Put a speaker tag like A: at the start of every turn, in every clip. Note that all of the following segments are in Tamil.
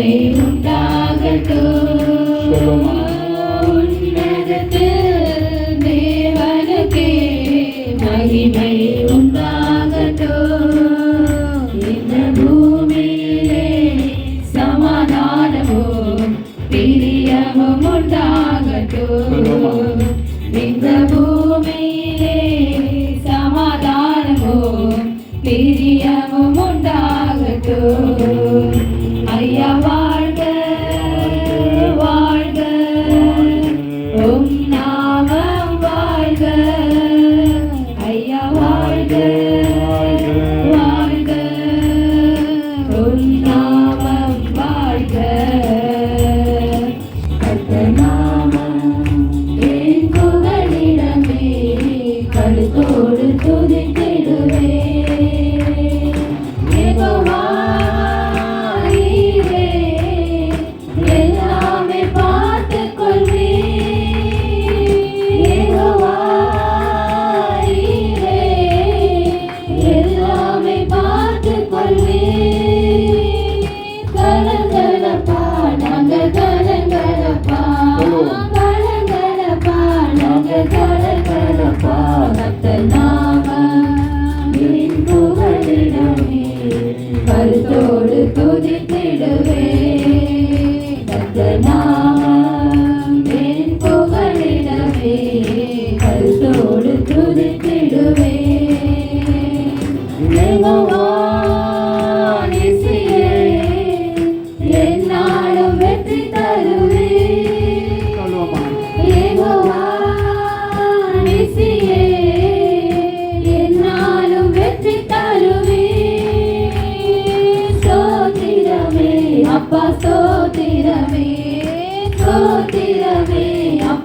A: കൃപയുണ്ടാകട്ടു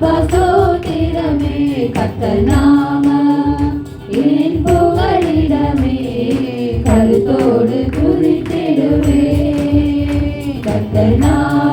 A: அப்பா சோத்திரமே கத்தர் நாம என் புகழிடமே கருத்தோடு குறித்திடுவே கத்தர் நாம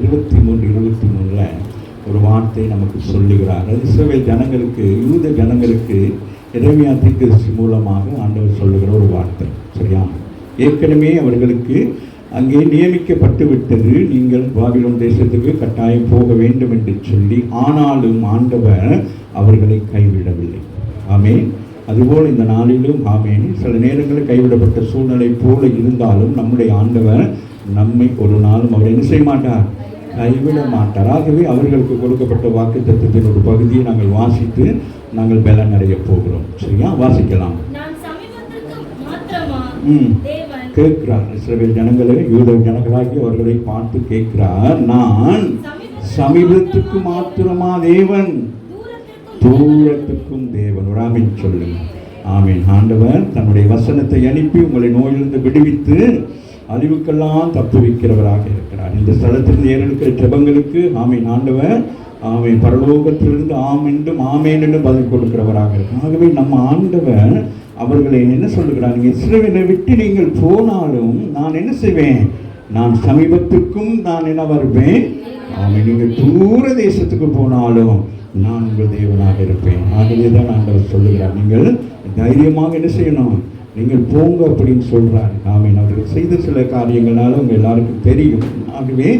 B: இருபத்தி மூன்று இருபத்தி மூணில் ஒரு வார்த்தை நமக்கு சொல்லுகிறார் இஸ்ரேல் ஜனங்களுக்கு யூத ஜனங்களுக்கு இறைமையா தீர்க்கதரிசி மூலமாக ஆண்டவர் சொல்லுகிற ஒரு வார்த்தை சரியா ஏற்கனவே அவர்களுக்கு அங்கே நியமிக்கப்பட்டு விட்டது நீங்கள் பாபிலோன் தேசத்துக்கு கட்டாயம் போக வேண்டும் என்று சொல்லி ஆனாலும் ஆண்டவர் அவர்களை கைவிடவில்லை ஆமே அதுபோல் இந்த நாளிலும் ஆமேன் சில நேரங்களில் கைவிடப்பட்ட சூழ்நிலை போல இருந்தாலும் நம்முடைய ஆண்டவர் நம்மை ஒரு நாளும் அவர் என்ன செய்ய மாட்டார் கைவிட மாட்டார் ஆகவே அவர்களுக்கு கொடுக்கப்பட்ட வாக்கு தத்துவத்தின் ஒரு பகுதியை நாங்கள் வாசித்து நாங்கள் பலன் அடைய போகிறோம் சரியா வாசிக்கலாம் ம் கேட்கிறார் இஸ்ரேல் ஜனங்களே யூத ஜனங்களாகி அவர்களை பார்த்து கேட்கிறார் நான்
C: சமீபத்துக்கு
B: மாத்திரமா தேவன் தூரத்துக்கும் தேவன் ஒரு ஆமீன் சொல்லுங்க ஆமீன் ஆண்டவர் தன்னுடைய வசனத்தை அனுப்பி உங்களை நோயிலிருந்து விடுவித்து அறிவுக்கெல்லாம் தப்புவிக்கிறவராக இருக்கிறார் இந்த ஸ்தலத்திலிருந்து ஏறெடுக்கிற ஜபங்களுக்கு ஆமீன் ஆண்டவர் ஆமை பரலோகத்திலிருந்து ஆமென்றும் என்றும் பதில் கொடுக்கிறவராக இருக்கும் ஆகவே நம்ம ஆண்டவர் அவர்களை என்ன சொல்லுகிறாங்க இஸ்ரேலை விட்டு நீங்கள் போனாலும் நான் என்ன செய்வேன் நான் சமீபத்துக்கும் நான் என்ன வருவேன் அவன் நீங்கள் தூர தேசத்துக்கு போனாலும் நான் உங்கள் தேவனாக இருப்பேன் ஆகவே தான் அவர் சொல்லுகிறார் நீங்கள் தைரியமாக என்ன செய்யணும் நீங்கள் போங்க அப்படின்னு சொல்கிறார் ஆமீன் அவர்கள் செய்த சில காரியங்களால் உங்கள் எல்லாருக்கும் தெரியும் ஆகவே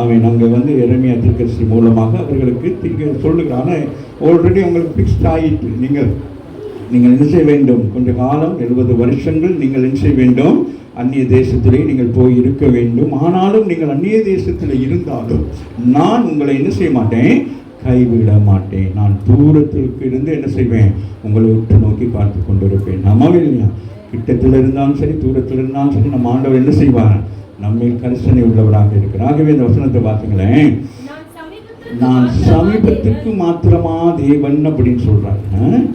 B: அவன் நாங்கள் வந்து இறமையா திருக்கட்சி மூலமாக அவர்களுக்கு திங்க சொல்லுகிறான் ஆனால் ஆல்ரெடி உங்களுக்கு ஃபிக்ஸ்ட் ஆகிட்டு நீங்கள் நீங்கள் என்ன செய்ய வேண்டும் கொஞ்ச காலம் எழுபது வருஷங்கள் நீங்கள் என்ன செய்ய வேண்டும் அந்நிய தேசத்திலே நீங்கள் போய் இருக்க வேண்டும் ஆனாலும் நீங்கள் அந்நிய தேசத்தில் இருந்தாலும் நான் உங்களை என்ன செய்ய மாட்டேன் கைவிட மாட்டேன் நான் தூரத்திற்கு இருந்து என்ன செய்வேன் உங்களை உற்று நோக்கி பார்த்து கொண்டு இருப்பேன் நம்மவே இல்லையா கிட்டத்தில் இருந்தாலும் சரி தூரத்தில் இருந்தாலும் சரி நம்ம ஆண்டவர் என்ன செய்வார் நம்மில் கரிசனை உள்ளவராக இருக்கிறார் ஆகவே இந்த வசனத்தை பார்த்துங்களேன் நான் சமீபத்துக்கு மாத்திரமா தேவன் அப்படின்னு சொல்றாரு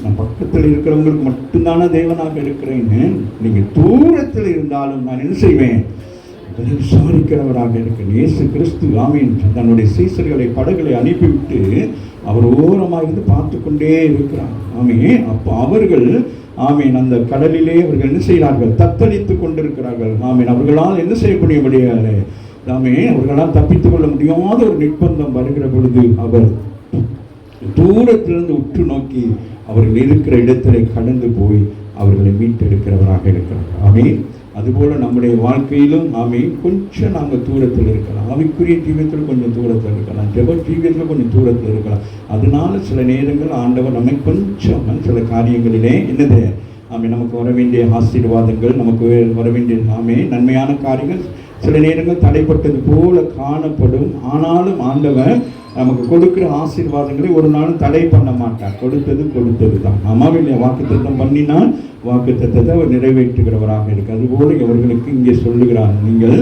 B: நான் பக்கத்தில் இருக்கிறவங்களுக்கு மட்டும்தானே தேவனாக இருக்கிறேன்னு நீங்க தூரத்தில் இருந்தாலும் நான் என்ன செய்வேன் உங்களை விசாரிக்கிறவராக இருக்கிறேன் இயேசு கிறிஸ்து ஆமீன் தன்னுடைய சீசர்களை படகுகளை அனுப்பிவிட்டு அவர் ஓரமாக இருந்து பார்த்து கொண்டே இருக்கிறார் ஆமே அப்போ அவர்கள் ஆமீன் அந்த கடலிலே அவர்கள் என்ன செய்கிறார்கள் தத்தளித்து கொண்டிருக்கிறார்கள் ஆமீன் அவர்களால் என்ன செய்யக்கூடிய முடியாது நாமே அவர்களால் தப்பித்துக் கொள்ள முடியாத ஒரு நிர்பந்தம் வருகிற பொழுது அவர் தூரத்திலிருந்து உற்று நோக்கி அவர்கள் இருக்கிற இடத்திலே கடந்து போய் அவர்களை மீட்டெடுக்கிறவராக இருக்கிறார் ஆமே அதுபோல நம்முடைய வாழ்க்கையிலும் ஆமே கொஞ்சம் நாங்கள் தூரத்தில் இருக்கலாம் அவைக்குரிய ஜீவியத்தில் கொஞ்சம் தூரத்தில் இருக்கலாம் ஜெப ஜீவியத்தில் கொஞ்சம் தூரத்தில் இருக்கலாம் அதனால சில நேரங்கள் ஆண்டவர் நம்மை கொஞ்சம் சில காரியங்களிலே என்னது ஆமே நமக்கு வர வேண்டிய ஆசீர்வாதங்கள் நமக்கு வர வேண்டிய ஆமே நன்மையான காரியங்கள் சில நேரங்கள் தடைப்பட்டது போல காணப்படும் ஆனாலும் ஆண்டவன் நமக்கு கொடுக்குற ஆசீர்வாதங்களை ஒரு நாளும் தடை பண்ண மாட்டார் கொடுத்தது கொடுத்தது தான் அம்மாவின் வாக்கு திட்டம் பண்ணினால் வாக்கு திட்டத்தை அவர் நிறைவேற்றுகிறவராக இருக்கு அதுபோல அவர்களுக்கு இங்கே சொல்லுகிறார் நீங்கள்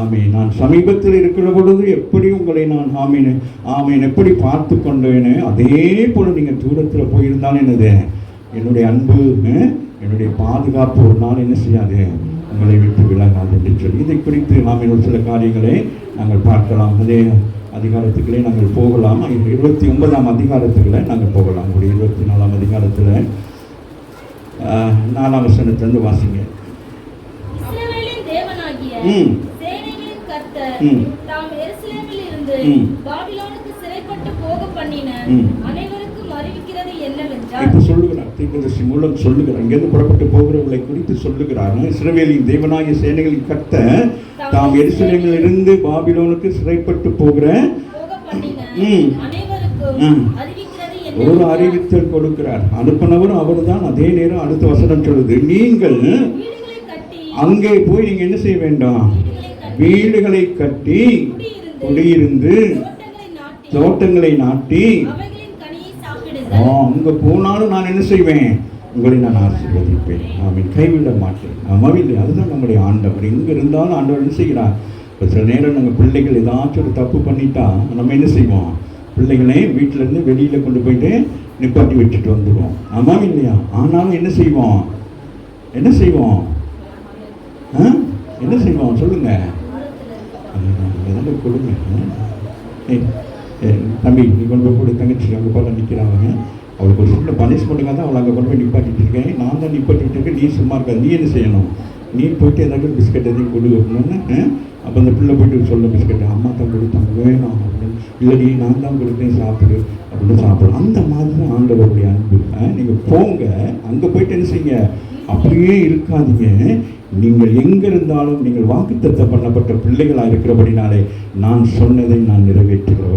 B: ஆமே நான் சமீபத்தில் இருக்கிற பொழுது எப்படி உங்களை நான் ஆமீன் ஆமீன் எப்படி பார்த்து கொண்டேன்னு அதே போல் நீங்கள் தூரத்தில் போயிருந்தாலும் என்னது என்னுடைய அன்பு என்னுடைய பாதுகாப்பு ஒரு நாள் என்ன செய்யாது உங்களை விட்டு விலகாது என்று சொல்லி இதை குறித்து நாம் இன்னும் சில காரியங்களை நாங்கள் பார்க்கலாம் அதே அதிகாரத்துக்களே நாங்கள் போகலாம் இருபத்தி ஒன்பதாம் அதிகாரத்துக்களை நாங்கள் போகலாம் ஒரு இருபத்தி நாலாம் அதிகாரத்தில் நாலாம் வசனத்துலேருந்து வாசிங்க
D: ம் ம் ம் என்று
B: சொல்லுகிறார் தீர்க்கதரிசி மூலம் சொல்லுகிறார் இங்கிருந்து புறப்பட்டு போகிறவர்களை குறித்து சொல்லுகிறார் இஸ்ரவேலின் தேவனாகிய சேனைகளின் கத்த தாம் எரிசிலையில் இருந்து பாபிலோனுக்கு சிறைப்பட்டு போகிற ஒரு அறிவித்தல் கொடுக்கிறார் அனுப்பினவர் அவர் தான் அதே நேரம் அடுத்த வசனம் சொல்லுது நீங்கள் அங்கே போய் நீங்கள் என்ன செய்ய வேண்டாம் வீடுகளை கட்டி குடியிருந்து தோட்டங்களை நாட்டி ஆ போனாலும் நான் என்ன செய்வேன் உங்களை நான் ஆசீர்வதிப்பேன் ஆமீன் கைவிட மாட்டேன் ஆமாவில்லை அதுதான் நம்முடைய ஆண்டவர் எங்கே இருந்தாலும் ஆண்டவர் என்ன செய்கிறார் இப்போ சில நேரம் நாங்கள் பிள்ளைகள் ஏதாச்சும் ஒரு தப்பு பண்ணிட்டா நம்ம என்ன செய்வோம் பிள்ளைகளே வீட்டிலேருந்து வெளியில் கொண்டு போயிட்டு நிப்பாட்டி விட்டுட்டு வந்துடுவோம் ஆமாம் இல்லையா ஆனாலும் என்ன செய்வோம் என்ன செய்வோம் என்ன செய்வோம் சொல்லுங்கள் கொடுங்க தம்பி நீ கொண்டு போய் கூட தங்கச்சி அங்கே போல நிற்கிறாங்க அவளுக்கு ஒரு பனிஷ் பனிஷ்மெண்ட்டுக்காக தான் அவளை அங்கே கொண்டு போய் நிப்பாட்டிட்டு இருக்கேன் நான் தான் நிப்பாட்டிட்டு இருக்கேன் நீ சும்மா இருக்காது நீ என்ன செய்யணும் நீ போயிட்டு எதாவது பிஸ்கெட் எதையும் கொடு வரணும்னு அப்போ அந்த பிள்ளை போயிட்டு சொல்ல பிஸ்கெட் அம்மா தான் கொடுத்தாங்க வேணும் அப்படின்னு நீ நான் தான் கொடுத்தேன் சாப்பிடு அப்படின்னு சாப்பிடும் அந்த மாதிரி தான் ஆண்டவருடைய அன்பு நீங்கள் போங்க அங்கே போயிட்டு என்ன செய்யுங்க அப்படியே இருக்காதீங்க நீங்கள் எங்கே இருந்தாலும் நீங்கள் வாக்குத்தத்தை பண்ணப்பட்ட பிள்ளைகளாக இருக்கிறபடினாலே நான் சொன்னதை நான் நிறைவேற்றுகிறவர்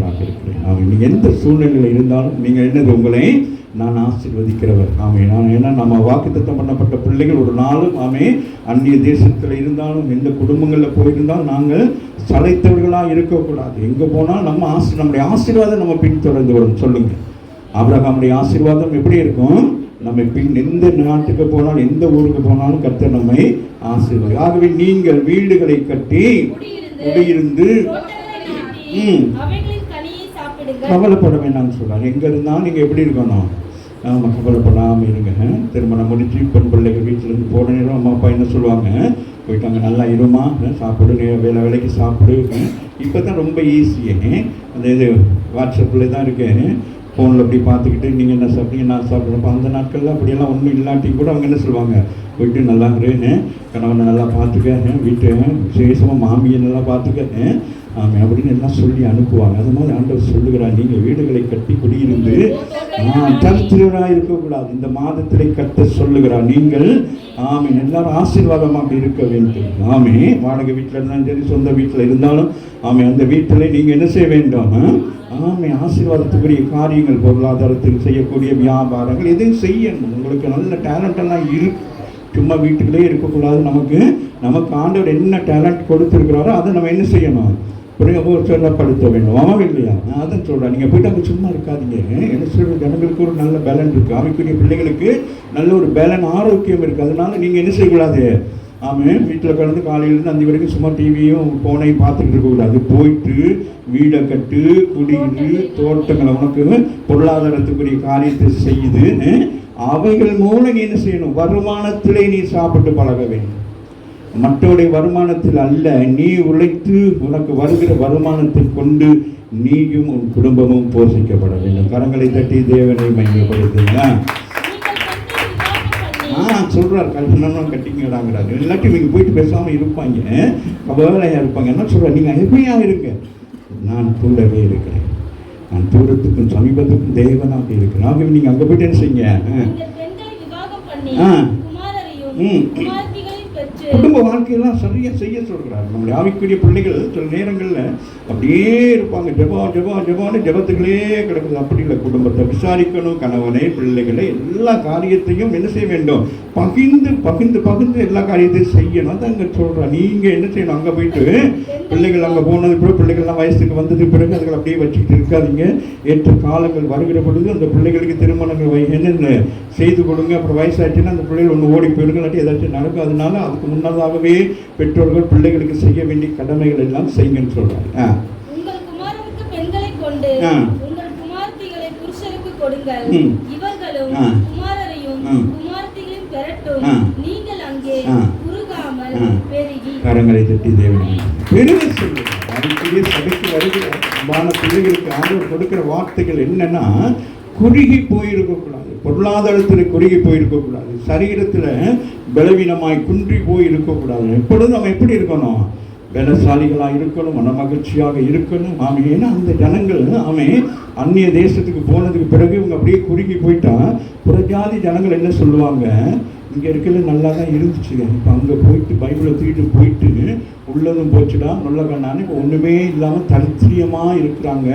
B: எந்த சூழ்நிலையில் இருந்தாலும் நீங்கள் என்னது உங்களை நான் ஆசிர்வதிக்கிறவர் ஆமே நான் ஏன்னா நம்ம வாக்குத்தத்தம் பண்ணப்பட்ட பிள்ளைகள் ஒரு நாளும் ஆமே அந்நிய தேசத்தில் இருந்தாலும் எந்த குடும்பங்களில் போயிருந்தாலும் நாங்கள் சளைத்தவர்களாக இருக்கக்கூடாது எங்கே போனால் நம்ம ஆசி நம்முடைய ஆசீர்வாதம் நம்ம பின்தொடர்ந்து வரும் சொல்லுங்கள் நம்முடைய ஆசீர்வாதம் எப்படி இருக்கும் நம்மை பின் எந்த நாட்டுக்கு போனாலும் எந்த ஊருக்கு போனாலும் கத்த நம்மை ஆசீர்வாதம் ஆகவே நீங்கள் வீடுகளை கட்டி குடியிருந்து ம்
C: கவலைப்படாதீங்க கவலைப்பட
B: வேண்டாம்னு சொல்கிறாங்க எங்கே இருந்தாலும் நீங்கள் எப்படி இருக்கணும் ஆமாம் கவலைப்படாமல் இருங்க திருமணம் முடிச்சு பெண் பிள்ளைகள் வீட்டிலேருந்து போகிற நேரம் அம்மா அப்பா என்ன சொல்லுவாங்க போயிட்டாங்க நல்லா இருமா சாப்பிடு வேலை வேலைக்கு சாப்பிடு இப்போ தான் ரொம்ப ஈஸியே அந்த இது வாட்ஸ்அப்பில் தான் இருக்கேன் ஃபோனில் அப்படி பார்த்துக்கிட்டு நீங்கள் என்ன சாப்பிட்றீங்க நான் சாப்பிட்றப்போ அந்த நாட்களில் அப்படியெல்லாம் ஒன்றும் இல்லாட்டி கூட அவங்க என்ன சொல்லுவாங்க போய்ட்டு நல்லா இருக்கிறேன்னு கணவனை நல்லா பார்த்துக்க வீட்டை விசேஷமாக மாமியை நல்லா பார்த்துக்க ஆமாம் அப்படின்னு எல்லாம் சொல்லி அனுப்புவாங்க அது மாதிரி ஆண்டவர் சொல்லுகிறார் நீங்கள் வீடுகளை கட்டி குடியிருந்து தரித்திரராக இருக்கக்கூடாது இந்த மாதத்திலே கட்ட சொல்லுகிறார் நீங்கள் ஆமே எல்லாரும் ஆசீர்வாதமாக இருக்க வேண்டும் ஆமே வாடகை வீட்டில் இருந்தாலும் சரி சொந்த வீட்டில் இருந்தாலும் ஆமே அந்த வீட்டில் நீங்கள் என்ன செய்ய வேண்டாம் ஆமை ஆசீர்வாதத்துக்குரிய காரியங்கள் பொருளாதாரத்தில் செய்யக்கூடிய வியாபாரங்கள் எதையும் செய்யணும் உங்களுக்கு நல்ல டேலண்டெல்லாம் இருக்கு சும்மா வீட்டுக்குள்ளே இருக்கக்கூடாது நமக்கு நமக்கு ஆண்டவர் என்ன டேலண்ட் கொடுத்துருக்கிறாரோ அதை நம்ம என்ன செய்யணும் பிறகு ஒரு சொல்லப்படுத்த வேண்டும் அவன் இல்லையா நான் அதை சொல்கிறேன் நீங்கள் போயிட்டு அங்கே சும்மா இருக்காதீங்க என்ன சொல்கிற ஜனங்களுக்கு ஒரு நல்ல பேலன் இருக்குது அவைக்குரிய பிள்ளைகளுக்கு நல்ல ஒரு பேலன் ஆரோக்கியம் இருக்குது அதனால நீங்கள் என்ன செய்யக்கூடாது ஆமாம் வீட்டில் கலந்து காலையிலேருந்து அந்த வரைக்கும் சும்மா டிவியும் ஃபோனையும் பார்த்துட்டு இருக்கக்கூடாது போயிட்டு வீடை கட்டு குடியிரு தோட்டங்களை உனக்கு பொருளாதாரத்துக்குரிய காரியத்தை செய்யுது அவைகள் மூலம் நீ என்ன செய்யணும் வருமானத்திலே நீ சாப்பிட்டு பழக வேண்டும் மற்றவருடைய வருமானத்தில் அல்ல நீ உழைத்து உனக்கு வருகிற வருமானத்தை கொண்டு நீயும் உன் குடும்பமும் போஷிக்கப்பட வேண்டும் கரங்களை தட்டி தேவனை மையப்படுத்துங்களா ஆ சொல்கிறார் கல்யாணம் கட்டிங்கடாங்கிறாரு இல்லாட்டி நீங்கள் போயிட்டு பேசாமல் இருப்பாங்க வேலையாக இருப்பாங்க என்ன சொல்கிறார் நீங்கள் ஹெப்பியாக இருங்க நான் கூடவே இருக்கிறேன் நான் தூரத்துக்கும் சமீபத்துக்கும் தேவனாக இருக்கிறேன் ஆகவே நீங்கள் அங்கே போயிட்டு என்ன செய்யுங்க
C: ஆ ம் குடும்ப
B: வாழ்க்கையெல்லாம் சரியாக செய்ய சொல்கிறார் நம்முடைய ஆவிக்குரிய பிள்ளைகள் சில நேரங்களில் அப்படியே இருப்பாங்க ஜபம் ஜபம் ஜபான்னு ஜபத்துக்களே கிடக்குது அப்படி இல்லை குடும்பத்தை விசாரிக்கணும் கணவனை பிள்ளைகளை எல்லா காரியத்தையும் என்ன செய்ய வேண்டும் பகிர்ந்து பகிர்ந்து பகிர்ந்து எல்லா காரியத்தையும் செய்யணும் அதை அங்கே சொல்கிறேன் நீங்கள் என்ன செய்யணும் அங்கே போயிட்டு பிள்ளைகள் அங்கே போனது கூட பிள்ளைகள்லாம் வயசுக்கு வந்தது பிறகு அதுகளை அப்படியே வச்சுக்கிட்டு இருக்காதிங்க ஏற்ற காலங்கள் வருகிற பொழுது அந்த பிள்ளைகளுக்கு திருமணங்கள் என்னென்ன செய்து கொடுங்க அப்புறம் வயசாகிட்டுன்னா அந்த பிள்ளைகள் ஒன்று ஓடி போயிடுங்க இல்லாட்டி ஏதாச்சும் நடக்கும் அதனால அதுக்கு முன்னதாகவே பெற்றோர்கள் பிள்ளைகளுக்கு செய்ய வேண்டிய கடமைகள் எல்லாம் செய்யுங்கன்னு சொல்றாங்க ஆ பெண்களை பிள்ளைகளுக்கு ஆதரவு கொடுக்கிற வார்த்தைகள் என்னன்னா குறுகி போயிருக்கக்கூடாது பொருளாதாரத்தில் குறுகி போயிருக்கக்கூடாது சரீரத்தில் பலவீனமாய் குன்றி போய் இருக்கக்கூடாது எப்பொழுதும் நம்ம எப்படி இருக்கணும் வேலைசாலிகளாக இருக்கணும் மன மகிழ்ச்சியாக இருக்கணும் ஆமே ஏன்னா அந்த ஜனங்கள் ஆமே அந்நிய தேசத்துக்கு போனதுக்கு பிறகு இவங்க அப்படியே குறுகி போயிட்டா புறஜாதி ஜனங்கள் என்ன சொல்லுவாங்க இங்கே இருக்கல நல்லா தான் இருந்துச்சுங்க இப்போ அங்கே போயிட்டு பைபிளை தூக்கிட்டு போயிட்டு உள்ளதும் போச்சுடா நல்ல கண்ணான்னு இப்போ ஒன்றுமே இல்லாமல் தரித்திரியமாக இருக்கிறாங்க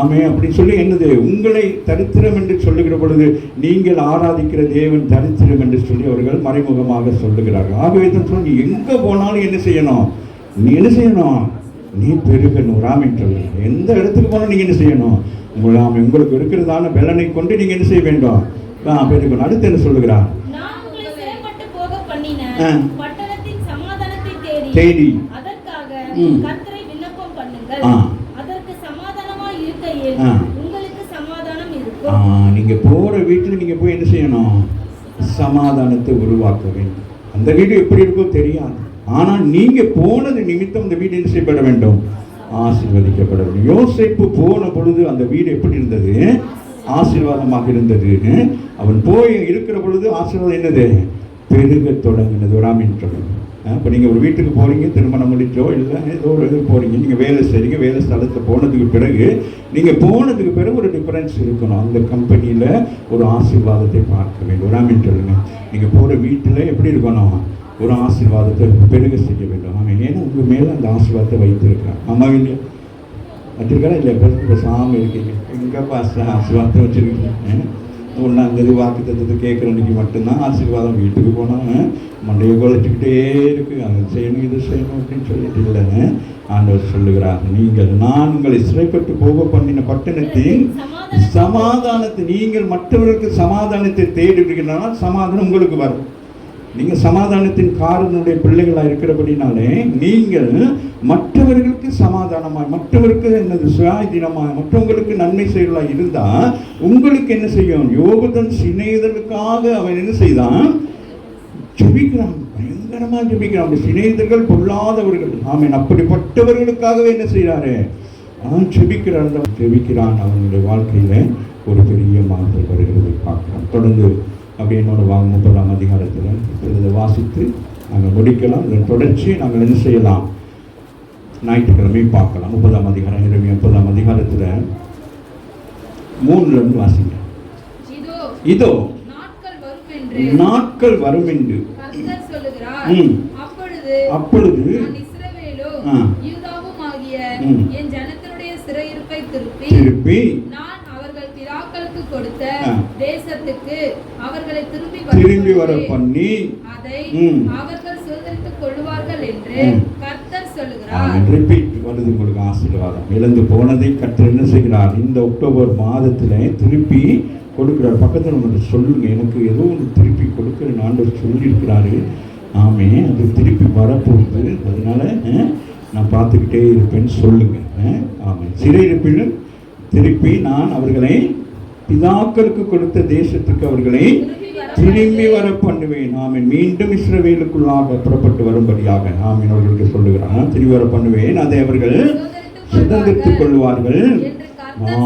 B: ஆமே அப்படின்னு சொல்லி என்னது உங்களை தரித்திரம் என்று சொல்லுகிற பொழுது நீங்கள் ஆராதிக்கிற தேவன் தரித்திரம் என்று சொல்லி அவர்கள் மறைமுகமாக சொல்லுகிறார்கள் ஆகவே தான் சொல்லி எங்கே போனாலும் என்ன செய்யணும் நீ என்ன செய்யணும் நீ பெருகணும் ராமின் எந்த இடத்துக்கு போனால் நீங்கள் என்ன செய்யணும் உங்களை உங்களுக்கு இருக்கிறதான பலனை கொண்டு நீங்கள் என்ன செய்ய வேண்டும் பெருகணும் அடுத்து என்ன சொல்லுகிறார்
D: பட்டணத்தின் சமாதானத்தை தேடி தேடி அதற்காக கர்த்தரை விண்ணப்பம் பண்ணுங்கள் அதற்கு சமாதானமா இருக்கையில் உங்களுக்கு சமாதானம் இருக்கும்
B: நீங்க போற வீட்டுல நீங்க போய் என்ன செய்யணும் சமாதானத்தை உருவாக்க வேண்டும் அந்த வீடு எப்படி இருக்கோ தெரியாது ஆனால் நீங்க போனது நிமித்தம் அந்த வீடு என்ன செய்யப்பட வேண்டும் ஆசீர்வதிக்கப்பட வேண்டும் யோசிப்பு போன பொழுது அந்த வீடு எப்படி இருந்தது ஆசீர்வாதமாக இருந்தது அவன் போய் இருக்கிற பொழுது ஆசீர்வாதம் என்னது பெருக தொடங்கினது ஒரு ஆமீன் இப்போ நீங்கள் ஒரு வீட்டுக்கு போகிறீங்க திருமணம் முடிச்சோ இல்லை ஏதோ ஒரு இது போகிறீங்க நீங்கள் வேலை செய்கிறீங்க வேலை ஸ்தலத்தை போனதுக்கு பிறகு நீங்கள் போனதுக்கு பிறகு ஒரு டிஃப்ரென்ஸ் இருக்கணும் அந்த கம்பெனியில் ஒரு ஆசீர்வாதத்தை பார்க்க வேண்டும் ஒரு ஆமீன் சொல்லுங்கள் நீங்கள் போகிற வீட்டில் எப்படி இருக்கணும் ஒரு ஆசீர்வாதத்தை பெருக செய்ய வேண்டும் ஆமாம் ஏன்னா உங்கள் மேலே அந்த ஆசீர்வாதத்தை வைத்திருக்கான் ஆமாம் இல்லையா வச்சுருக்காரா இல்லை சாமி இருக்கீங்க எங்கே பாச ஆசீர்வாதத்தை வச்சுருக்கீங்க இது வாக்கு தத்துவத்தை கேட்குறவனுக்கு மட்டும்தான் ஆசீர்வாதம் வீட்டுக்கு போனாங்க மண்டையை குழச்சிக்கிட்டே இருக்கு அதை செய்யணும் இது செய்யணும் அப்படின்னு சொல்லிட்டு இல்லைங்க ஆண்டவர் சொல்லுகிறார் நீங்கள் நான் உங்களை சிறைப்பட்டு போக பண்ணின பட்டணத்தின் சமாதானத்தை நீங்கள் மற்றவர்களுக்கு சமாதானத்தை தேடுகிறீங்கன்னா சமாதானம் உங்களுக்கு வரும் நீங்கள் சமாதானத்தின் காரனுடைய பிள்ளைகளாக இருக்கிறபடினாலே நீங்கள் மற்றவர்களுக்கு சமாதானமாய் மற்றவருக்கு என்னது சுயாதீனமாய் மற்றவங்களுக்கு நன்மை செயலாக இருந்தால் உங்களுக்கு என்ன செய்யும் யோகதன் சிநேதர்களுக்காக அவன் என்ன செய்தான் ஜபிக்கிறான் பயங்கரமாக ஜபிக்கிறான் அப்படி சிநேதர்கள் பொல்லாதவர்கள் ஆமீன் அப்படிப்பட்டவர்களுக்காகவே என்ன செய்கிறாரு அவன் ஜெபிக்கிறான் ஜபிக்கிறான் அவனுடைய வாழ்க்கையில் ஒரு பெரிய மாறுதல் வருகிறதை பார்க்கலாம் தொடர்ந்து அப்படியே என்னோட வாங்க முப்பதாம் அதிகாரத்தில் வாசித்து நாங்கள் முடிக்கலாம் இதன் தொடர்ச்சியை நாங்கள் என்ன செய்யலாம் ஞாயிற்றுக்கிழமை பார்க்கலாம் முப்பதாம் அதிகாரம் இரவு முப்பதாம் அதிகாரத்தில் மூணுல இருந்து வாசிங்க
E: இதோ நாட்கள் வரும் என்று அப்பொழுது திருப்பி அவர்களை திரும்பி திரும்பி வர பண்ணி அதை அவர்கள் சுதந்திரத்துக் கொள்வார்கள் என்று
B: ரிப்பீட் வருது உங்களுக்கு ஆசீர்வாதம் இழந்து போனதை கற்று என்ன செய்கிறார் இந்த அக்டோபர் மாதத்தில் திருப்பி கொடுக்கிறார் பக்கத்தில் உங்களுக்கு சொல்லுங்கள் எனக்கு ஏதோ ஒன்று திருப்பி கொடுக்குற நான் சொல்லியிருக்கிறாரு ஆமே அது திருப்பி வரப்போகுது அதனால் நான் பார்த்துக்கிட்டே இருப்பேன்னு சொல்லுங்கள் ஆமாம் சிறை இருப்பினும் திருப்பி நான் அவர்களை பிதாக்களுக்கு கொடுத்த தேசத்துக்கு அவர்களை திரும்பி வர பண்ணுவேன் ஆமீன் மீண்டும் இஸ்ரவேலுக்குள்ளாக புறப்பட்டு வரும்படியாக ஆமீன் அவர்களுக்கு சொல்லுகிறான் திரும்பி வர பண்ணுவேன் அதை அவர்கள் சுதந்திரித்துக் கொள்வார்கள்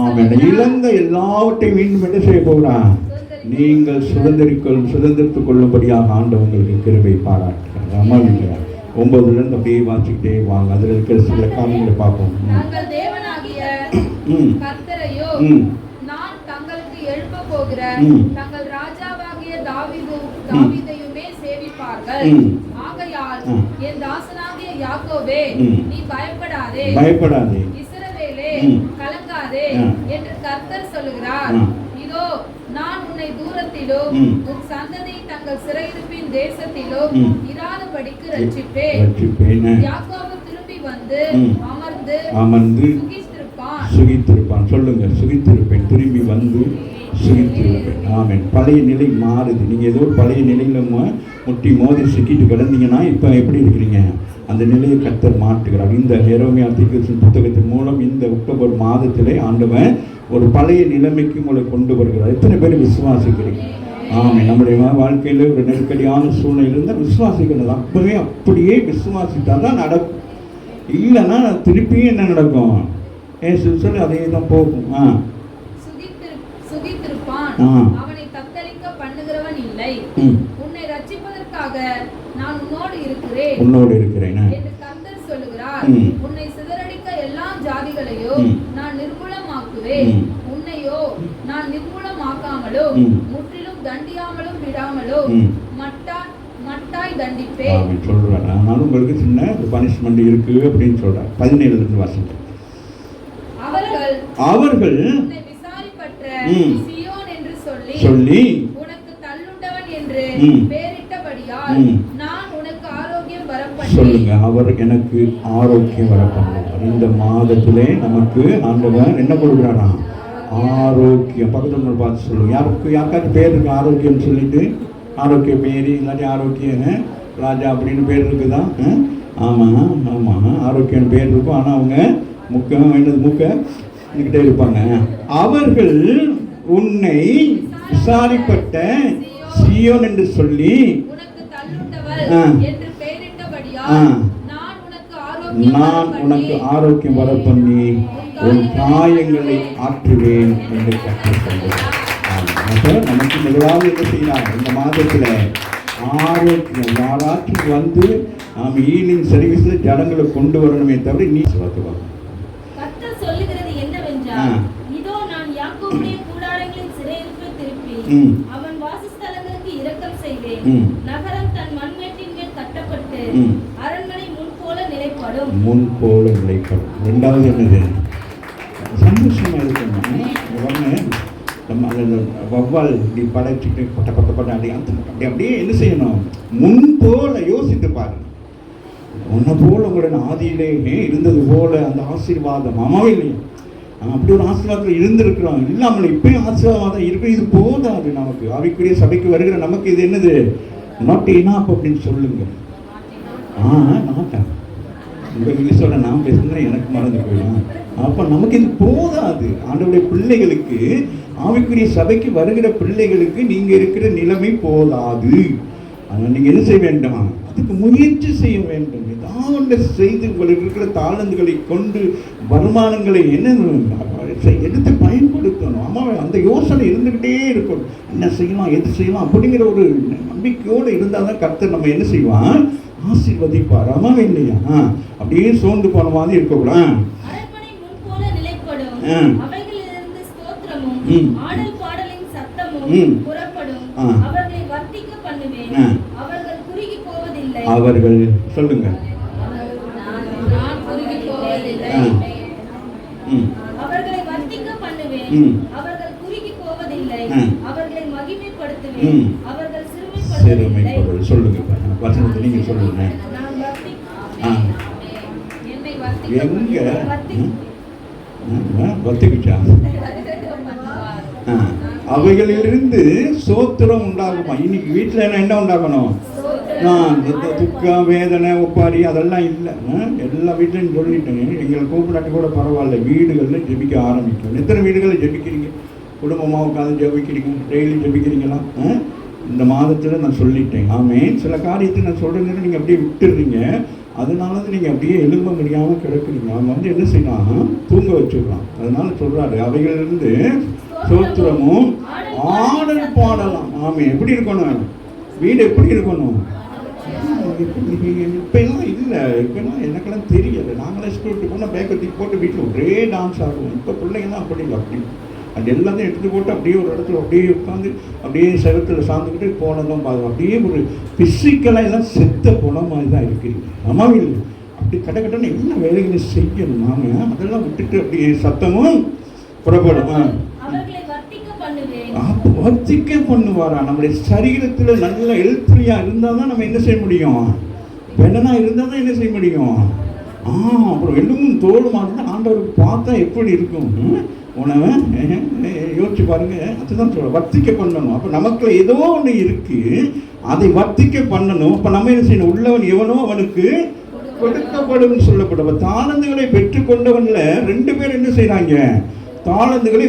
C: ஆமீன் இழந்த
B: எல்லாவற்றையும் மீண்டும் என்ன செய்ய போகிறான் நீங்கள் சுதந்திரிக்கொள் சுதந்திரித்துக் கொள்ளும்படியாக ஆண்டு உங்களுக்கு கிருபை பாராட்டுகிறார் ஒன்பதுல இருந்து அப்படியே வாசிக்கிட்டே வாங்க அதில் இருக்கிற சில காரியங்களை பார்ப்போம்
E: ம் ம் தங்கள் ராஜாவாகிய தாவிது தாவிதையுமே சேவிப்பார்கள் ஆகையால் என் தாசனாகிய யாக்கோவே நீ பயப்படாதே கலங்காதே என்று கர்த்தர் சொல்லுகிறார் இதோ நான் உன்னை தூரத்திலும் உன் சந்ததி தங்கள் சிறையிருப்பின் தேசத்திலும் இராதபடிக்கு ரட்சிப்பேன் யாக்கோபு திரும்பி வந்து அமர்ந்து
B: சுகித்திருப்பான் சொல்லுங்க சுகித்திருப்பேன் திரும்பி வந்து சிரித்துள்ளது பழைய நிலை மாறுது நீங்கள் ஏதோ பழைய நிலையில் முட்டி மோதி சிக்கிட்டு கிடந்தீங்கன்னா இப்போ எப்படி இருக்கிறீங்க அந்த நிலையை கத்தர் மாட்டுகிறார் இந்த ஹெரோமியா திகழ்ச்சி புத்தகத்தின் மூலம் இந்த அக்டோபர் மாதத்திலே ஆண்டவன் ஒரு பழைய நிலைமைக்கு உங்களை கொண்டு வருகிறார் எத்தனை பேர் விசுவாசிக்கிறீங்க ஆமாம் நம்முடைய வாழ்க்கையில் ஒரு நெருக்கடியான சூழ்நிலை இருந்தால் விசுவாசிக்கணும் அப்போவே அப்படியே விசுவாசித்தால் தான் நடக்கும் இல்லைன்னா திருப்பியும் என்ன நடக்கும் ஏ சொல்லி அதே தான் போகும் ஆ
E: அவனை தத்தளிக்க பண்ணுகிறவன் இல்லை உன்னை ரட்சிப்பதற்காக நான் உன்னோடு இருக்கிறேன் உன்னோடு இருக்கிறேன் என்று கர்த்தர் சொல்லுகிறார் உன்னை சிதறடிக்க எல்லா ஜாதிகளையோ நான் நிர்மூலமாக்குவேன் உன்னையோ நான் நிர்மூலமாக்காமலோ முற்றிலும் தண்டியாமலும் விடாமலோ மட்டா மட்டாய்
B: தண்டிப்பேன் உங்களுக்கு சின்ன இருக்கு அப்படின்னு
E: அவர்கள் அவர்கள் சொல்லி உனக்கு தள்ளுண்டவன் என்று பெயரிட்டபடியால் நான் உனக்கு ஆரோக்கியம் வரப்பட்டேன் சொல்லுங்க
B: அவர் எனக்கு ஆரோக்கியம் வரப்பட்டார் இந்த மாதத்திலே நமக்கு ஆண்டவர் என்ன கொடுக்குறாரா ஆரோக்கியம் பக்கத்தில் பார்த்து சொல்லுங்க யாருக்கு யாருக்காச்சும் பேர் இருக்கு ஆரோக்கியம் சொல்லிட்டு ஆரோக்கிய பேரி இல்லாட்டி ஆரோக்கியன்னு ராஜா அப்படின்னு பேர் இருக்குதான் ஆமாம் ஆமாம் ஆரோக்கியம் பேர் இருக்கும் ஆனால் அவங்க முக்கம் என்னது முக்க இருக்கிட்டே இருப்பாங்க அவர்கள் உன்னை விசாரிப்பட்ட சியோன் என்று சொல்லி
E: நான் உனக்கு
B: ஆரோக்கியம் வர பண்ணி உன் காயங்களை ஆற்றுவேன் என்று கற்றுக்கொண்டேன் நமக்கு முதலாவது என்ன செய்யலாம் இந்த மாதத்தில் ஆரோக்கியம் வாராற்றி வந்து நாம் ஈவினிங் சர்வீஸில் ஜனங்களை கொண்டு வரணுமே தவிர நீ வளர்த்துவாங்க
D: அவன் வாசஸ்தலங்களுக்கு இரக்கம் செய்வேன் நகரம் தன் மேல் அரண்மனை முன் போல நிலைப்படும் முன்
C: போல
B: நிலைப்படும் ரெண்டாவது என்னது சந்தோஷமா இருக்கணும் உடனே நம்ம அந்த வவ்வால் இப்படி படைச்சிட்டு பட்ட பட்ட பட்ட அப்படியே அப்படி அப்படியே என்ன செய்யணும் முன் போல யோசித்து பாருங்க உன்னை போல உங்களுடன் ஆதியிலேயுமே இருந்தது போல அந்த ஆசீர்வாதம் அமாவிலையும் நம்ம அப்படி ஒரு ஆசீர்வாதத்தில் இருந்திருக்கிறோம் இல்லாமல் இப்பயும் ஆசீர்வாதமாக தான் இருக்கும் இது போதாது நமக்கு அவைக்குரிய சபைக்கு வருகிற நமக்கு இது என்னது நாட் இனாப் அப்படின்னு சொல்லுங்க ஆ நாட்டா உங்கள் இங்கிலீஷோட நான் பேசுனேன் எனக்கு மறந்து போயிடும் அப்போ நமக்கு இது போதாது ஆண்டவுடைய பிள்ளைகளுக்கு ஆவிக்குரிய சபைக்கு வருகிற பிள்ளைகளுக்கு நீங்கள் இருக்கிற நிலைமை போதாது நீங்கள் என்ன செய்ய வேண்டுமா அதுக்கு முயற்சி செய்ய வேண்டும் ஏதாவது செய்து உங்களுக்கு இருக்கிற தாளந்துகளை கொண்டு வருமானங்களை என்ன எடுத்து பயன்படுத்தணும் அம்மாவை அந்த யோசனை இருந்துக்கிட்டே இருக்கும் என்ன செய்யலாம் எது செய்யலாம் அப்படிங்கிற ஒரு நம்பிக்கையோடு இருந்தால் தான் கருத்தை நம்ம என்ன செய்வான் ஆசீர்வதிப்பார் அம்மாவை இல்லையா அப்படியே சோர்ந்து போன மாதிரி இருக்கக்கூடாது
C: அவர்களிலிருந்து
D: ம் ம் அவர்கள் சொல்லுங்க சொல்லுங்க
C: ஆ
B: அவைகளிலிருந்து சோத்திரம் உண்டாகுமா இன்னைக்கு வீட்டில் என்ன உண்டாகணும் துக்கம் வேதனை ஒப்பாரி அதெல்லாம் இல்லை எல்லா வீட்லையும் சொல்லிட்டேன் எங்களை கூப்பிடாட்டி கூட பரவாயில்ல வீடுகளில் ஜெபிக்க ஆரம்பிக்கணும் எத்தனை வீடுகளில் ஜெபிக்கிறீங்க குடும்பமாக உட்காந்து ஜெபிக்கிறீங்க டெய்லி ஜெபிக்கிறீங்களா இந்த மாதத்தில் நான் சொல்லிட்டேன் ஆமே சில காரியத்தை நான் சொல்கிறேன்னு நீங்கள் அப்படியே விட்டுடுறீங்க அதனால தான் நீங்கள் அப்படியே எழுத முடியாமல் கிடக்குறீங்க அவங்க வந்து என்ன செய்யலாம் தூங்க வச்சுக்கலாம் அதனால சொல்கிறாரு அவைகளிலிருந்து ஸ்தோத்திரமும் ஆடல் பாடலாம் ஆமாம் எப்படி இருக்கணும் வீடு எப்படி இருக்கணும் இப்பெல்லாம் இல்லை இப்பெல்லாம் எனக்கெல்லாம் தெரியலை நாங்களாம் ஸ்கூலுக்கு போனால் பேக்கை தூக்கி போட்டு வீட்டில் ஒரே டான்ஸ் ஆகும் இப்போ பிள்ளைங்கலாம் அப்படி இல்லை அப்படி அது எல்லாத்தையும் எடுத்து போட்டு அப்படியே ஒரு இடத்துல அப்படியே உட்காந்து அப்படியே செவத்தில் சார்ந்துக்கிட்டு போனதும் பார்க்கும் அப்படியே ஒரு ஃபிசிக்கலாக எல்லாம் செத்த போன மாதிரி தான் இருக்குது ஆமாவே இல்லை அப்படி கட கட்டணும் என்ன வேலைகளை செய்யணும் நாங்கள் அதெல்லாம் விட்டுட்டு அப்படியே சத்தமும் புறப்படும் வர்த்திக்க பண்ணுவாரா நம்முடைய சரீரத்தில் நல்ல ஹெல்ப்ஃபுல்லியாக இருந்தால் தான் நம்ம என்ன செய்ய முடியும் வெள்ளனாக இருந்தால் தான் என்ன செய்ய முடியும் ஆ அப்புறம் எள்ளுமும் தோலுமா இருந்தால் ஆண்டவருக்கு பார்த்தா எப்படி இருக்கும் உணவை யோசிச்சு பாருங்க அதுதான் சொல்ல வர்த்திக்க பண்ணணும் அப்போ நமக்குள்ள ஏதோ ஒன்று இருக்குது அதை வர்த்திக்க பண்ணணும் அப்போ நம்ம என்ன செய்யணும் உள்ளவன் எவனோ அவனுக்கு கொடுக்கப்படும் சொல்லப்படும் தானந்தங்களை பெற்றுக்கொண்டவனில் ரெண்டு பேர் என்ன செய்கிறாங்க தாளந்துகளை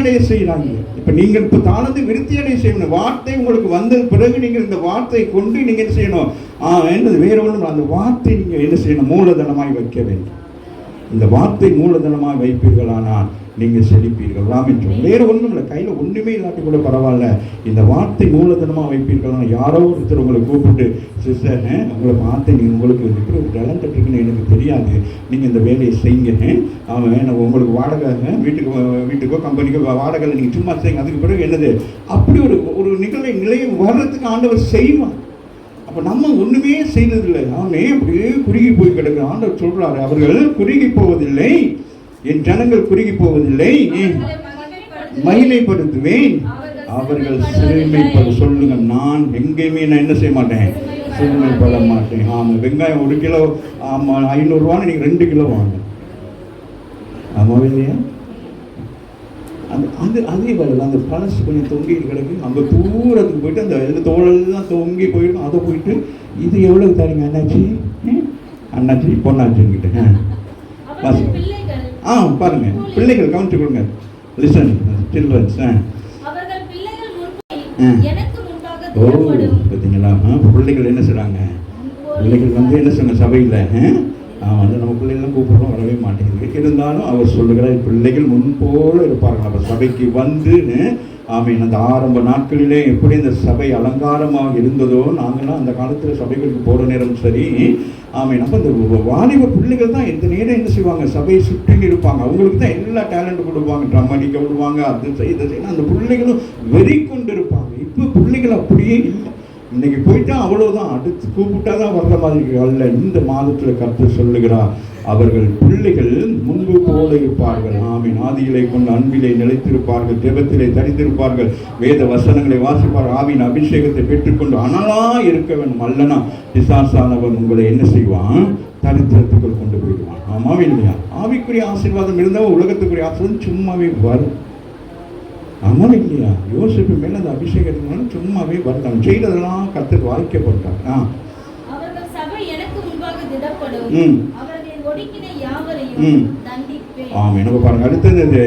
B: அடைய செய்கிறாங்க இப்போ நீங்கள் இப்போ தாளந்து அடைய செய்யணும் வார்த்தை உங்களுக்கு வந்த பிறகு நீங்கள் இந்த வார்த்தையை கொண்டு நீங்கள் என்ன செய்யணும் ஆ என்னது வேறு ஒன்றும் அந்த வார்த்தை நீங்கள் என்ன செய்யணும் மூலதனமாய் வைக்க வேண்டும் இந்த வார்த்தை மூலதனமாய் வைப்பீர்களானால் நீங்கள் செழிப்பீர்களாம் என்று வேறு ஒன்றும் இல்லை கையில் ஒன்றுமே இல்லாட்டி கூட பரவாயில்ல இந்த வார்த்தை மூலதனமாக வைப்பீர்களாம் யாரோ ஒருத்தர் உங்களை கூப்பிட்டு சிஸ்டர் உங்களை வார்த்தை நீங்கள் உங்களுக்கு ஒரு டேலண்ட் இருக்குன்னு எனக்கு தெரியாது நீங்கள் இந்த வேலையை செய்யுங்க அவன் உங்களுக்கு வாடகை வீட்டுக்கு வீட்டுக்கோ கம்பெனிக்கோ வாடகை நீங்கள் சும்மா செய்யுங்க அதுக்கு பிறகு என்னது அப்படி ஒரு ஒரு நிகழ்வை நிலையை வர்றதுக்கு ஆண்டவர் செய்வான் அப்போ நம்ம ஒன்றுமே செய்ததில்லை நாமே அப்படியே குறுகி போய் கிடக்கு ஆண்டவர் சொல்கிறாரு அவர்கள் குறுகி போவதில்லை என் ஜனங்கள் குறுகி போவதில்லை மகிமைப்படுத்துவேன் அவர்கள் சிறுமைப்பட சொல்லுங்க நான் எங்கேயுமே நான் என்ன செய்ய மாட்டேன் சிறுமைப்பட மாட்டேன் ஆமாம் வெங்காயம் ஒரு கிலோ ஆமாம் ஐநூறுரூவான்னு நீங்கள் ரெண்டு கிலோ வாங்க ஆமாவே இல்லையா அந்த அது அதே வேலை அந்த பழசு கொஞ்சம் தொங்கிட்டு கிடக்கு அங்கே தூரத்துக்கு போயிட்டு அந்த இதில் தோலெல்லாம் தொங்கி போயிடும் அதை போயிட்டு இது எவ்வளவு தரீங்க அண்ணாச்சி அண்ணாச்சி பொண்ணாச்சின்னு கிட்ட ஆ ஆ பாருங்க பிள்ளைகள் கவனிச்சு கொடுங்க லிசன் சில்ட்ரன்ஸ் ஆ ஓ பார்த்தீங்களா பிள்ளைகள் என்ன செய்கிறாங்க பிள்ளைகள் வந்து என்ன சொன்ன சபையில் வந்து நம்ம பிள்ளைகள்லாம் கூப்பிடுறோம் வரவே மாட்டேங்குது இருந்தாலும் அவர் சொல்லுகிறார் பிள்ளைகள் முன்போல இருப்பார்கள் அப்போ சபைக்கு வந்து ஆமீன் அந்த ஆரம்ப நாட்களிலே எப்படி இந்த சபை அலங்காரமாக இருந்ததோ நாங்களாம் அந்த காலத்தில் சபைகளுக்கு போகிற நேரம் சரி ஆமீன் அப்போ இந்த வாலிப பிள்ளைகள் தான் எந்த நேரம் என்ன செய்வாங்க சபையை சுற்றி இருப்பாங்க அவங்களுக்கு தான் எல்லா டேலண்ட் கொடுப்பாங்க ட்ரம் அடிக்க விடுவாங்க அது செய்ய அந்த பிள்ளைகளும் வெறி கொண்டு இருப்பாங்க இப்போ பிள்ளைகள் அப்படியே இல்லை இன்னைக்கு போயிட்டா அவ்வளோதான் அடுத்து கூப்பிட்டா தான் வர்ற மாதிரி அல்ல இந்த மாதத்தில் கற்று சொல்லுகிறார் அவர்கள் பிள்ளைகள் முன்பு போல இருப்பார்கள் ஆமீன் ஆதிகளை கொண்டு அன்பிலே நிலைத்திருப்பார்கள் ஜெபத்திலே தரித்திருப்பார்கள் வேத வசனங்களை வாசிப்பார்கள் ஆவின் அபிஷேகத்தை பெற்றுக்கொண்டு அனலா இருக்க வேண்டும் அல்லனா பிசாசானவன் உங்களை என்ன செய்வான் தரித்திரத்துக்குள் கொண்டு போயிடுவான் ஆமாவே இல்லையா ஆவிக்குரிய ஆசீர்வாதம் இருந்தால் உலகத்துக்குரிய ஆசீர்வாதம் சும்மாவே வரும் ஆமாம் இல்லையா யோசிப்பு மேலே அந்த அபிஷேகம் சும்மாவே வரலாம் செய்கிறதெல்லாம் கற்றுக்கு வாய்க்க போட்டார் ஆ ஆமாம் எனக்கு அடுத்தது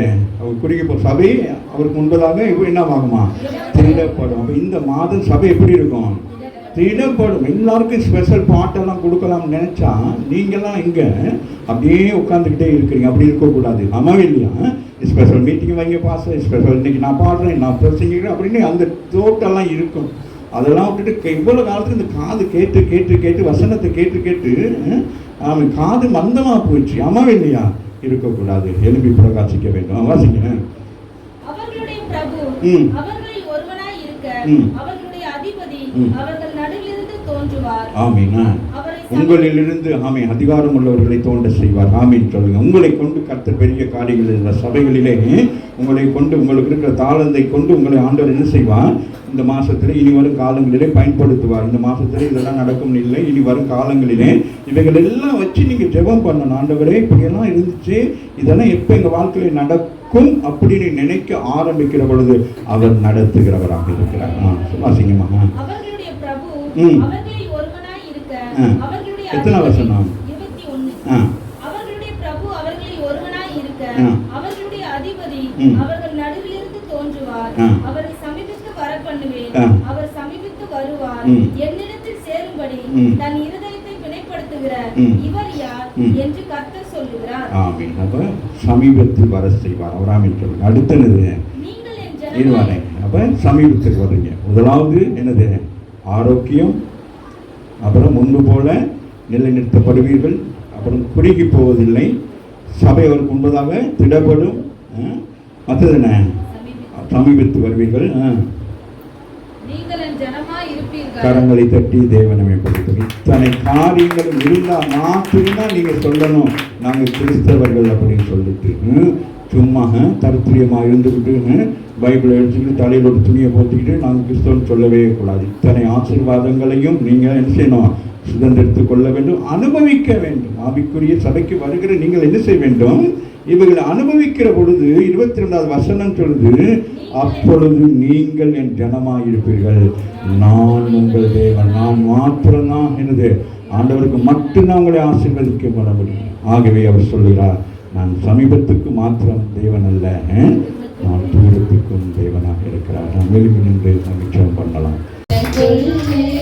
B: அவர் சபை அவருக்கு என்ன ஆகுமா இந்த மாதம் சபை இருக்கும் எல்லாருக்கும் ஸ்பெஷல் பாட்டெல்லாம் நினச்சா நீங்களாம் இங்கே அப்படியே உட்காந்துக்கிட்டே இருக்கிறீங்க அப்படி இருக்கக்கூடாது ஆமாவே இல்லையா ஸ்பெஷல் மீட்டிங் வைங்க பாச ஸ்பெஷல் இன்றைக்கி நான் பாடுறேன் நான் பிரச்சனைக்கிறேன் அப்படின்னு அந்த தோட்டெல்லாம் இருக்கும் அதெல்லாம் விட்டுட்டு இவ்வளோ காலத்துக்கு இந்த காது கேட்டு கேட்டு கேட்டு வசனத்தை கேட்டு கேட்டு அவன் காது மந்தமாக போயிடுச்சு அம்மா இல்லையா இருக்கக்கூடாது எழுப்பி பிரகாசிக்க வேண்டும் வாசிங்க ம் அவர்கள் உங்களிலிருந்து ஆமை அதிகாரம் உள்ளவர்களை தோண்ட செய்வார் ஆமீன் சொல்லுங்க உங்களை கொண்டு கத்த பெரிய காரியங்கள் இந்த சபைகளிலே உங்களை கொண்டு உங்களுக்கு இருக்கிற தாளந்தை கொண்டு உங்களை ஆண்டவர் என்ன செய்வார் இந்த மாதத்தில் இனி வரும் காலங்களிலே பயன்படுத்துவார் இந்த மாதத்தில் இதெல்லாம் நடக்கும் இல்லை இனி வரும் காலங்களிலே இவைகள் எல்லாம் வச்சு நீங்கள் ஜெபம் பண்ணணும் ஆண்டவரே இப்படியெல்லாம் இருந்துச்சு இதெல்லாம் எப்போ எங்கள் வாழ்க்கையில் நடக்கும் அப்படின்னு நினைக்க ஆரம்பிக்கிற பொழுது அவர் நடத்துகிறவராக இருக்கிறார் ஆ சுபாசிங்கமாக
D: ம் எத்தனை வருஷம் அவர்களுடைய பிரபு அவர்களில் ஒருவனாய் இருக்க அவர்களுடைய அதிபதி அவர்கள் நடுவிலிருந்து தோன்றுவார் அவரை சமீபித்து வர பண்ணுவேன் அவர் சமீபித்து வருவார் என்னிடத்தில் சேரும்படி தன் இருதயத்தை பிணைப்படுத்துகிற இவர் யார் என்று கத்த சொல்லுகிறார்
B: சமீபத்தில் வர செய்வார் அவராமின் அடுத்த அடுத்தது அப்ப சமீபத்துக்கு வர்றீங்க முதலாவது என்னது ஆரோக்கியம் அப்புறம் முன்பு போல நிலைநிறுத்தப்படுவீர்கள் அப்புறம் குறுகி போவதில்லை சபை அவர் முன்பதாக திடப்படும் மற்றது என்ன சமீபத்து வருவீர்கள் கரங்களை தட்டி தேவனமை கொடுத்தோம் இத்தனை காரியங்கள் இருந்தால் மாத்திரம்தான் நீங்கள் சொல்லணும் நாங்கள் கிறிஸ்தவர்கள் அப்படின்னு சொல்லிட்டு சும்மா தரத்துரியமாக இருந்துக்கிட்டு பைபிளை எடுத்துக்கிட்டு தலையில் ஒரு துணியை போட்டுக்கிட்டு நாங்கள் கிறிஸ்தவன் சொல்லவே கூடாது இத்தனை ஆசீர்வாதங்களையும் நீங்கள் என்ன செய்யணும் சுதந்திரத்து கொள்ள வேண்டும் அனுபவிக்க வேண்டும் ஆவிக்குரிய சபைக்கு வருகிற நீங்கள் என்ன செய்ய வேண்டும் இவர்களை அனுபவிக்கிற பொழுது இருபத்தி ரெண்டாவது வசனம் சொல்லுது அப்பொழுது நீங்கள் என் ஜனமாக இருப்பீர்கள் நான் உங்கள் தேவன் நான் மாத்திரம்தான் என்னது ஆண்டவருக்கு மட்டும்தான் உங்களை ஆசீர்வதிக்க முடியும் ஆகவே அவர் சொல்கிறார் நான் சமீபத்துக்கு மாத்திரம் தேவன் அல்ல நான் தூரத்துக்கும் தேவனாக இருக்கிறார் நான் மேலும் நின்று மகிழ்ச்சியம்
A: பண்ணலாம்